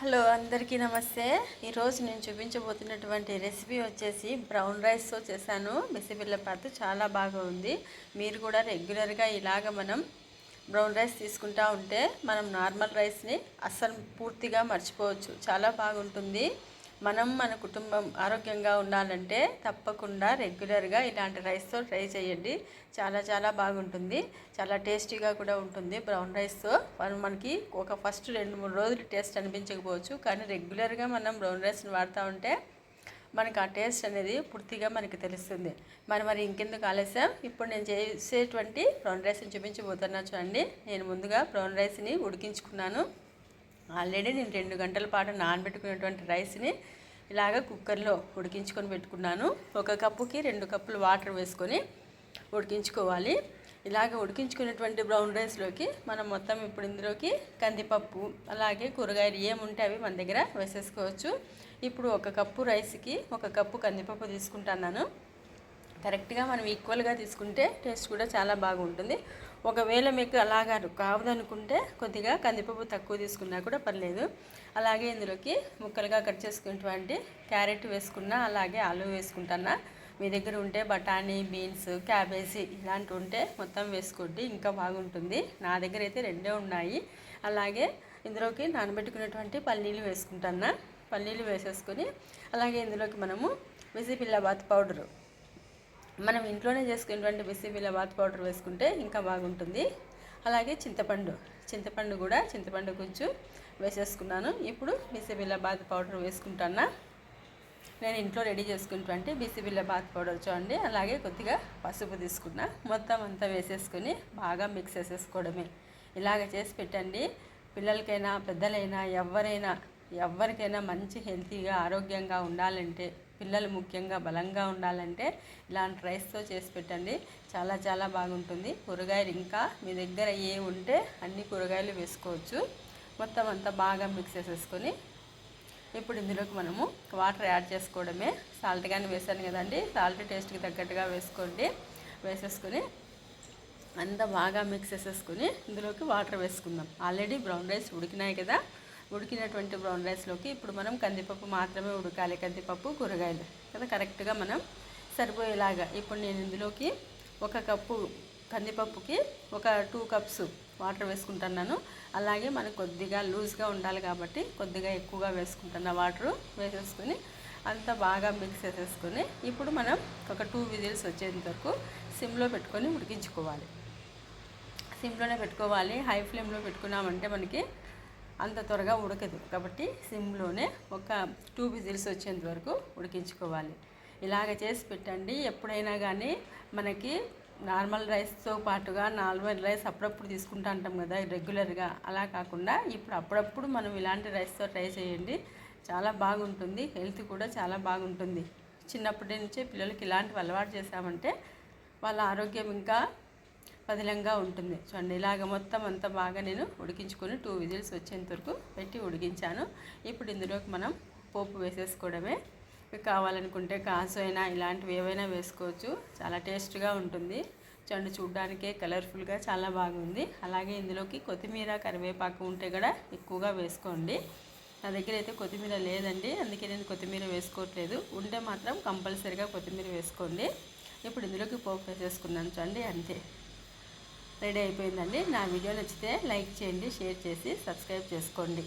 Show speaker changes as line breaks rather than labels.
Hello అందరికీ నమస్తే. ఈరోజు నేను చూపించబోతున్నటువంటి రెసిపీ వచ్చేసి బ్రౌన్ రైస్తో చేశాను. బిసిబిల్లపాతు చాలా బాగా ఉంది. మీరు కూడా రెగ్యులర్గా ఇలాగ మనం బ్రౌన్ రైస్ తీసుకుంటా ఉంటే మనం నార్మల్ రైస్ని అస్సలు పూర్తిగా మర్చిపోవచ్చు. చాలా బాగుంటుంది. మనం మన కుటుంబం ఆరోగ్యంగా ఉండాలంటే తప్పకుండా రెగ్యులర్గా ఇలాంటి రైస్తో ట్రై చేయండి. చాలా చాలా బాగుంటుంది. చాలా టేస్టీగా కూడా ఉంటుంది. బ్రౌన్ రైస్తో మనకి ఒక ఫస్ట్ రెండు మూడు రోజులు టేస్ట్ అనిపించకపోవచ్చు. కానీ రెగ్యులర్గా మనం బ్రౌన్ రైస్ని వాడుతూ ఉంటే మనకు ఆ టేస్ట్ అనేది పూర్తిగా మనకి తెలుస్తుంది. మరి మరి ఇంకెందుకు ఆలస్యం? ఇప్పుడు నేను చేసేటువంటి బ్రౌన్ రైస్ని చూపించబోతున్నా చూడండి. నేను ముందుగా బ్రౌన్ రైస్ని ఉడికించుకున్నాను. ఆల్రెడీ నేను రెండు గంటల పాటు నానబెట్టుకున్నటువంటి రైస్ని ఇలాగ కుక్కర్లో ఉడికించుకొని పెట్టుకున్నాను. ఒక కప్పుకి రెండు కప్పులు వాటర్ వేసుకొని ఉడికించుకోవాలి. ఇలాగ ఉడికించుకున్నటువంటి బ్రౌన్ రైస్లోకి మనం మొత్తం ఇప్పుడు ఇందులోకి కందిపప్పు అలాగే కూరగాయలు ఏముంటే అవి మన దగ్గర వేసేసుకోవచ్చు. ఇప్పుడు ఒక కప్పు రైస్కి ఒక కప్పు కందిపప్పు తీసుకుంటున్నాను. కరెక్ట్గా మనం ఈక్వల్గా తీసుకుంటే టేస్ట్ కూడా చాలా బాగుంటుంది. ఒకవేళ మీకు అలాగా కావదనుకుంటే కొద్దిగా కందిపప్పు తక్కువ తీసుకున్నా కూడా పర్లేదు. అలాగే ఇందులోకి ముక్కలుగా కట్ చేసుకున్నటువంటి క్యారెట్ వేసుకున్నా అలాగే ఆలు వేసుకుంటున్నా. మీ దగ్గర ఉంటే బఠానీ బీన్స్ క్యాబేజీ ఇలాంటివి ఉంటే మొత్తం వేసుకోండి ఇంకా బాగుంటుంది. నా దగ్గర అయితే రెండే ఉన్నాయి. అలాగే ఇందులోకి నానబెట్టుకున్నటువంటి పల్లీలు వేసుకుంటున్నా. పల్లీలు వేసేసుకొని అలాగే ఇందులోకి మనము విసిపిల్లబాత్ పౌడరు మనం ఇంట్లోనే చేసుకునేటువంటి బిసిబిల్ల బాత్ పౌడర్ వేసుకుంటే ఇంకా బాగుంటుంది. అలాగే చింతపండు చింతపండు కూడా చింతపండు కొంచెం వేసేసుకున్నాను. ఇప్పుడు బిసిబిల్ల బాత్ పౌడర్ వేసుకుంటాను? నేను ఇంట్లో రెడీ చేసుకున్నటువంటి బిసిబిల్ల బాత్ పౌడర్ చూడండి. అలాగే కొద్దిగా పసుపు తీసుకున్నా. మొత్తం అంతా వేసేసుకొని బాగా మిక్స్ చేసేసుకోవడమే. ఇలాగ చేసి పెట్టండి. పిల్లలకైనా పెద్దలైనా ఎవరైనా ఎవరికైనా మంచి హెల్తీగా ఆరోగ్యంగా ఉండాలంటే పిల్లలు ముఖ్యంగా బలంగా ఉండాలంటే ఇలాంటి రైస్తో చేసి పెట్టండి. చాలా చాలా బాగుంటుంది. కూరగాయలు ఇంకా మీ దగ్గర ఏ ఉంటే అన్ని కూరగాయలు వేసుకోవచ్చు. మొత్తం అంతా బాగా మిక్స్ చేసేసుకొని ఇప్పుడు ఇందులోకి మనము వాటర్ యాడ్ చేసుకోవడమే. సాల్ట్ కానీ వేసాను కదండి. సాల్ట్ టేస్ట్కి తగ్గట్టుగా వేసుకోండి. వేసేసుకొని అంతా బాగా మిక్స్ చేసేసుకొని ఇందులోకి వాటర్ వేసుకుందాం. ఆల్రెడీ బ్రౌన్ రైస్ ఉడికినాయి కదా. ఉడికినటువంటి బ్రౌన్ రైస్లోకి ఇప్పుడు మనం కందిపప్పు మాత్రమే ఉడకాలి. కందిపప్పు కూరగాయలు. కదా? కరెక్ట్గా మనం సరిపోయేలాగా ఇప్పుడు నేను ఇందులోకి ఒక కప్పు కందిపప్పుకి ఒక టూ కప్స్ వాటర్ వేసుకుంటున్నాను. అలాగే మనకు కొద్దిగా లూజ్గా ఉండాలి కాబట్టి కొద్దిగా ఎక్కువగా వేసుకుంటున్న వాటరు వేసేసుకొని అంతా బాగా మిక్స్ చేసేసుకొని ఇప్పుడు మనం ఒక టూ విజిల్స్ వచ్చేంత వరకు సిమ్లో పెట్టుకొని ఉడికించుకోవాలి. సిమ్లోనే పెట్టుకోవాలి. హై ఫ్లేమ్లో పెట్టుకున్నామంటే మనకి అంత త్వరగా ఉడకదు. కాబట్టి సిమ్లోనే ఒక టూ విజిల్స్ వచ్చేంత వరకు ఉడికించుకోవాలి. ఇలాగ చేసి పెట్టండి. ఎప్పుడైనా కానీ మనకి నార్మల్ రైస్తో పాటుగా నార్మల్ రైస్ అప్పుడప్పుడు తీసుకుంటూ ఉంటాం కదా రెగ్యులర్గా. అలా కాకుండా ఇప్పుడు అప్పుడప్పుడు మనం ఇలాంటి రైస్తో ట్రై చేయండి. చాలా బాగుంటుంది. హెల్త్ కూడా చాలా బాగుంటుంది. చిన్నప్పటి నుంచే పిల్లలకి ఇలాంటివి అలవాటు చేసామంటే వాళ్ళ ఆరోగ్యం ఇంకా పదిలంగా ఉంటుంది. చూడండి ఇలాగ మొత్తం అంతా బాగా నేను ఉడికించుకొని టూ విజిల్స్ వచ్చేంత వరకు పెట్టి ఉడికించాను. ఇప్పుడు ఇందులోకి మనం పోపు వేసేసుకోవడమే. మీకు కావాలనుకుంటే కాసు అయినా ఇలాంటివి ఏవైనా వేసుకోవచ్చు. చాలా టేస్ట్గా ఉంటుంది. చూడండి చూడ్డానికే కలర్ఫుల్గా చాలా బాగుంది. అలాగే ఇందులోకి కొత్తిమీర కరివేపాకు ఉంటే కూడా ఎక్కువగా వేసుకోండి. నా దగ్గర అయితే కొత్తిమీర లేదండి. అందుకే నేను కొత్తిమీర వేసుకోవట్లేదు. ఉంటే మాత్రం కంపల్సరీగా కొత్తిమీర వేసుకోండి. ఇప్పుడు ఇందులోకి పోపు వేసేసుకున్నాను చూడండి. అంతే. రెడీ అయిపోయిందండి. నా వీడియో నచ్చితే లైక్ చేయండి షేర్ చేసి సబ్స్క్రైబ్ చేసుకోండి.